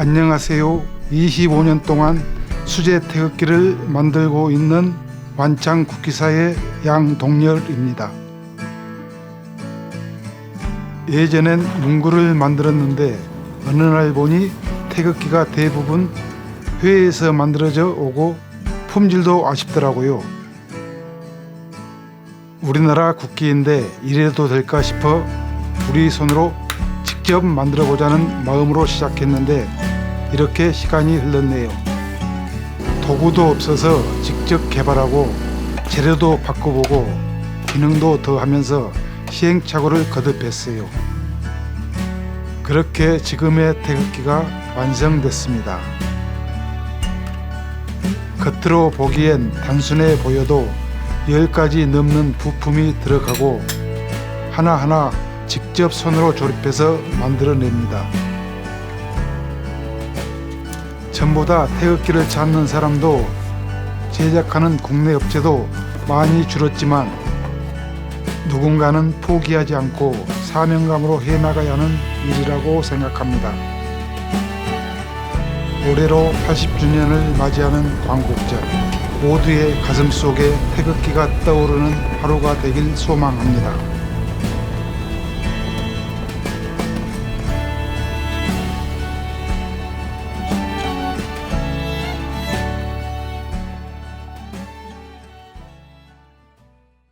안녕하세요. 25년 동안 수제 태극기를 만들고 있는 완창 국기사의 양동열입니다. 예전엔 문구를 만들었는데 어느 날 보니 태극기가 대부분 회에서 만들어져 오고 품질도 아쉽더라고요. 우리나라 국기인데 이래도 될까 싶어 우리 손으로 직접 만들어 보자는 마음으로 시작했는데 이렇게 시간이 흘렀네요. 도구도 없어서 직접 개발하고 재료도 바꿔보고 기능도 더하면서 시행착오를 거듭했어요. 그렇게 지금의 태극기가 완성됐습니다. 겉으로 보기엔 단순해 보여도 10가지 넘는 부품이 들어가고 하나하나 직접 손으로 조립해서 만들어냅니다. 전보다 태극기를 찾는 사람도 제작하는 국내 업체도 많이 줄었지만 누군가는 포기하지 않고 사명감으로 해나가야 하는 일이라고 생각합니다. 올해로 80주년을 맞이하는 광복절 모두의 가슴 속에 태극기가 떠오르는 하루가 되길 소망합니다.